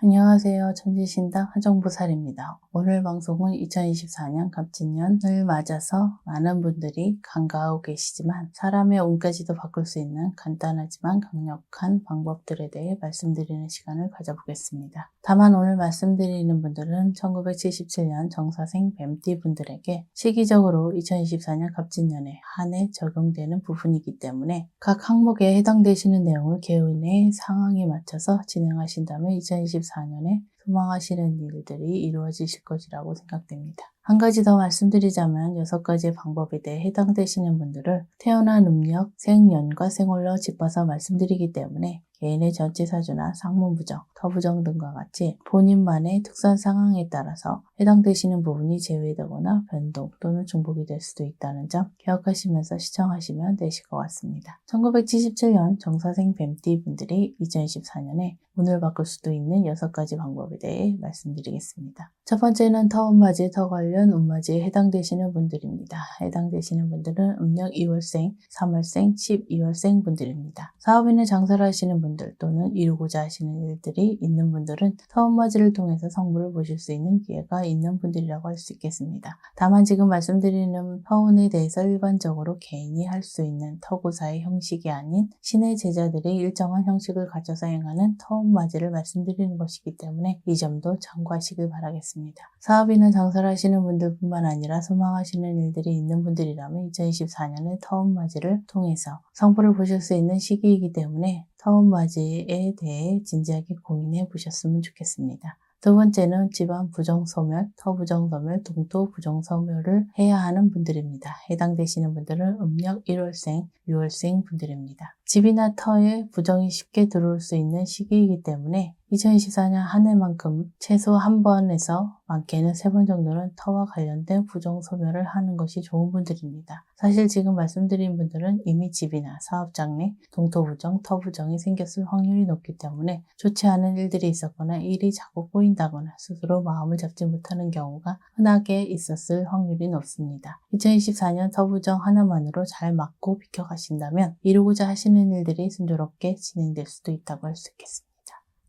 안녕하세요. 천지신당 한정부살입니다. 오늘 방송은 2024년 갑진년을 맞아서 많은 분들이 간과하고 계시지만 사람의 운까지도 바꿀 수 있는 간단하지만 강력한 방법들에 대해 말씀드리는 시간을 가져보겠습니다. 다만 오늘 말씀드리는 분들은 1977년 정사생 뱀띠 분들에게 시기적으로 2024년 갑진년에 한해 적용되는 부분이기 때문에 각 항목에 해당되시는 내용을 개인의 상황에 맞춰서 진행하신다면 2024 년에 소망하시는 일들이 이루어지실 것이라고 생각됩니다. 한 가지 더 말씀드리자면 여섯 가지의 방법에 대해 해당되시는 분들을 태어난 음력, 생년과 생월로 짚어서 말씀드리기 때문에 개인의 전체 사주나 상문 부정, 터부정 등과 같이 본인만의 특수한 상황에 따라서 해당되시는 부분이 제외되거나 변동 또는 중복이 될 수도 있다는 점 기억하시면서 시청하시면 되실 것 같습니다. 1977년 정사생 뱀띠 분들이 2024년에 운을 바꿀 수도 있는 6가지 방법에 대해 말씀드리겠습니다. 첫 번째는 터운맞이, 터 관련 운맞이에 해당되시는 분들입니다. 해당되시는 분들은 음력 2월생, 3월생, 12월생 분들입니다. 사업이나 장사를 하시는 분들 또는 이루고자 하시는 일들이 있는 분들은 터운맞이를 통해서 성부를 보실 수 있는 기회가 있는 분들이라고 할 수 있겠습니다. 다만 지금 말씀드리는 터운에 대해서 일반적으로 개인이 할 수 있는 터고사의 형식이 아닌 신의 제자들이 일정한 형식을 가져서 행하는 터운 맞이를 말씀드리는 것이기 때문에 이 점도 참고하시길 바라겠습니다. 사업이나 장사를 하시는 분들뿐만 아니라 소망하시는 일들이 있는 분들이라면 2024년에 터운 맞이를 통해서 성부를 보실 수 있는 시기이기 때문에 터운 맞이에 대해 진지하게 고민해 보셨으면 좋겠습니다. 두 번째는 집안 부정소멸, 터부정소멸, 동토 부정소멸을 해야 하는 분들입니다. 해당되시는 분들은 음력 1월생, 6월생 분들입니다. 집이나 터에 부정이 쉽게 들어올 수 있는 시기이기 때문에 2024년 한 해만큼 최소 한 번에서 많게는 세 번 정도는 터와 관련된 부정 소멸을 하는 것이 좋은 분들입니다. 사실 지금 말씀드린 분들은 이미 집이나 사업 장래, 동토 부정, 터 부정이 생겼을 확률이 높기 때문에 좋지 않은 일들이 있었거나 일이 자꾸 꼬인다거나 스스로 마음을 잡지 못하는 경우가 흔하게 있었을 확률이 높습니다. 2024년 터 부정 하나만으로 잘 막고 비켜가신다면 이루고자 하시는 일들이 순조롭게 진행될 수도 있다고 할 수 있겠습니다.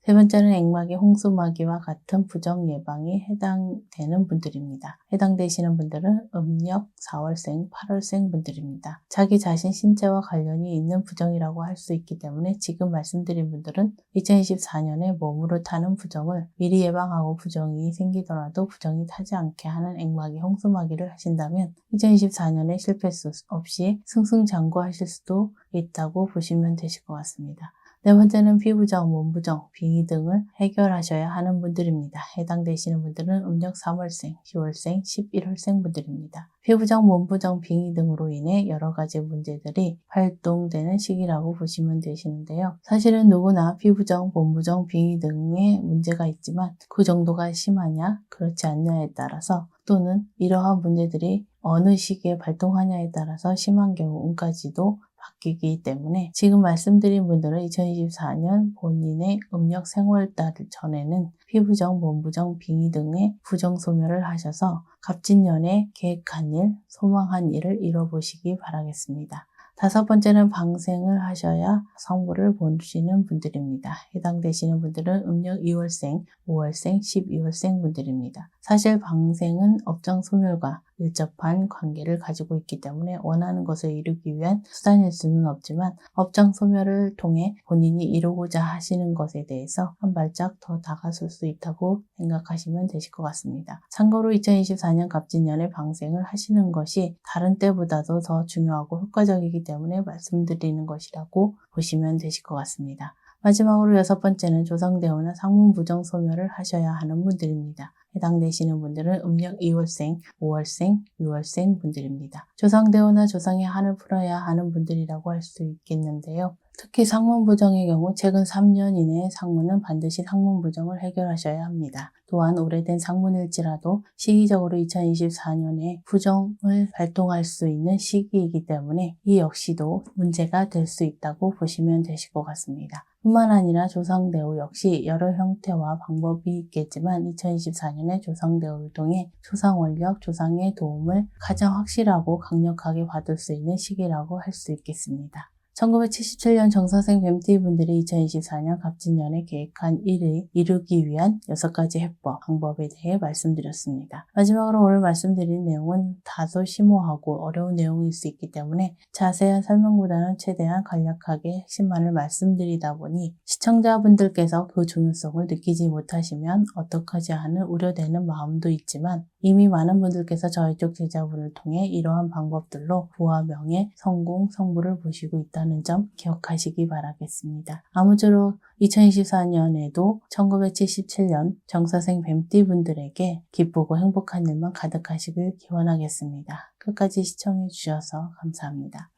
세 번째는 액막이 홍수마귀와 같은 부정 예방이 해당되는 분들입니다. 해당되시는 분들은 음력 4월생, 8월생 분들입니다. 자기 자신 신체와 관련이 있는 부정이라고 할 수 있기 때문에 지금 말씀드린 분들은 2024년에 몸으로 타는 부정을 미리 예방하고 부정이 생기더라도 부정이 타지 않게 하는 액막이 홍수마귀를 하신다면 2024년에 실패 수 없이 승승장구하실 수도 있다고 보시면 되실 것 같습니다. 네 번째는 피부정, 몸부정, 빙의 등을 해결하셔야 하는 분들입니다. 해당되시는 분들은 음력 3월생, 10월생, 11월생 분들입니다. 피부정, 몸부정, 빙의 등으로 인해 여러 가지 문제들이 활동되는 시기라고 보시면 되시는데요. 사실은 누구나 피부정, 몸부정, 빙의 등의 문제가 있지만 그 정도가 심하냐, 그렇지 않냐에 따라서 또는 이러한 문제들이 어느 시기에 발동하냐에 따라서 심한 경우까지도 바뀌기 때문에 지금 말씀드린 분들은 2024년 본인의 음력 생월달 전에는 피부정, 몸부정, 빙의 등의 부정 소멸을 하셔서 갑진년에 계획한 일, 소망한 일을 이뤄보시기 바라겠습니다. 다섯 번째는 방생을 하셔야 성부를 보시는 분들입니다. 해당되시는 분들은 음력 2월생, 5월생, 12월생 분들입니다. 사실 방생은 업장 소멸과 밀접한 관계를 가지고 있기 때문에 원하는 것을 이루기 위한 수단일 수는 없지만 업장 소멸을 통해 본인이 이루고자 하시는 것에 대해서 한 발짝 더 다가설 수 있다고 생각하시면 되실 것 같습니다. 참고로 2024년 갑진년에 방생을 하시는 것이 다른 때보다도 더 중요하고 효과적이기 때문에 말씀드리는 것이라고 보시면 되실 것 같습니다. 마지막으로 여섯 번째는 조상대오나 상문 부정 소멸을 하셔야 하는 분들입니다. 해당되시는 분들은 음력 2월생, 5월생, 6월생 분들입니다. 조상대오나 조상의 한을 풀어야 하는 분들이라고 할 수 있겠는데요. 특히 상문 부정의 경우 최근 3년 이내에 상문은 반드시 상문 부정을 해결하셔야 합니다. 또한 오래된 상문일지라도 시기적으로 2024년에 부정을 발동할 수 있는 시기이기 때문에 이 역시도 문제가 될 수 있다고 보시면 되실 것 같습니다. 뿐만 아니라 조상대우 역시 여러 형태와 방법이 있겠지만 2024년에 조상대우를 통해 조상 원력, 조상의 도움을 가장 확실하고 강력하게 받을 수 있는 시기라고 할 수 있겠습니다. 1977년 정사생 뱀띠분들이 2024년 갑진년에 계획한 일을 이루기 위한 6가지 해법, 방법에 대해 말씀드렸습니다. 마지막으로 오늘 말씀드린 내용은 다소 심오하고 어려운 내용일 수 있기 때문에 자세한 설명보다는 최대한 간략하게 핵심만을 말씀드리다 보니 시청자분들께서 그 중요성을 느끼지 못하시면 어떡하지 하는 우려되는 마음도 있지만 이미 많은 분들께서 저희 쪽 제자분을 통해 이러한 방법들로 부와 명예, 성공, 성부를 보시고 있다는 점 기억하시기 바라겠습니다. 아무쪼록 2024년에도 1977년 정사생 뱀띠 분들에게 기쁘고 행복한 일만 가득하시길 기원하겠습니다. 끝까지 시청해 주셔서 감사합니다.